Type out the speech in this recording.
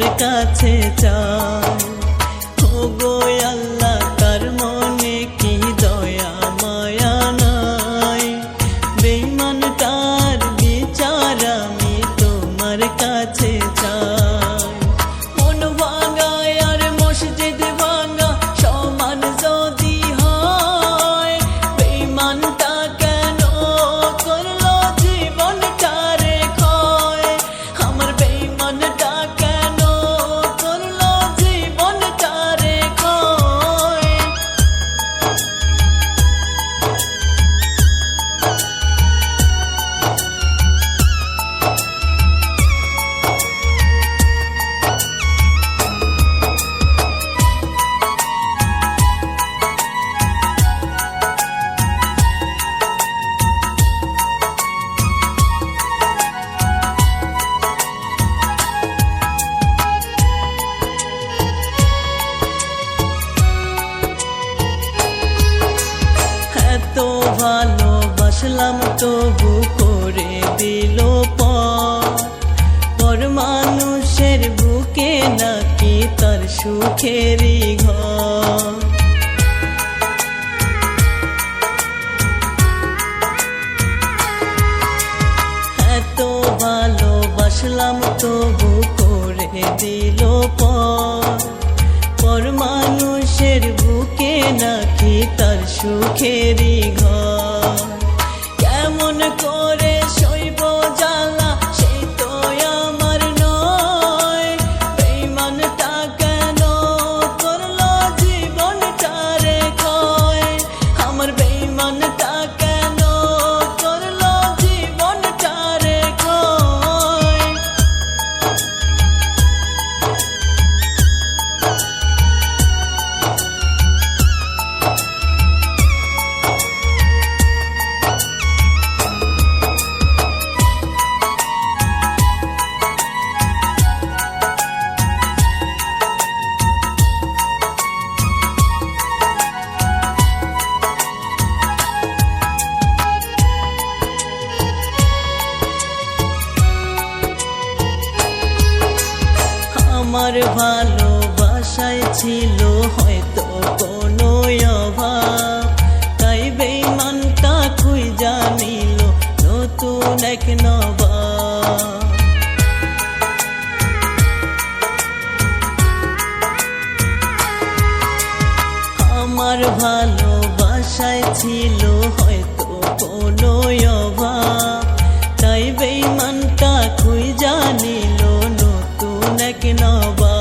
কাছে চাও ও গো আল্লাহ, তার মনে কি দয়া, মায়া নাই? বেইমান তার বিচার আমি তোমার কাছে ভালোবাসলাম, তবু করে দিল পর মানুষের বুকে নাকি তার সুখেরই এত ভালোবাসলাম, তবু করে দিল পর পর মানুষের বুকে নাকি তার সুখেরই ঘর? কেমন করে আমার ভালোবাসায় ছিল হয়তো কোনো অভাব। তাই বেইমানটা খুই জানিল নতুন এক নবা আমার ভালোবাসায় ছিল நவா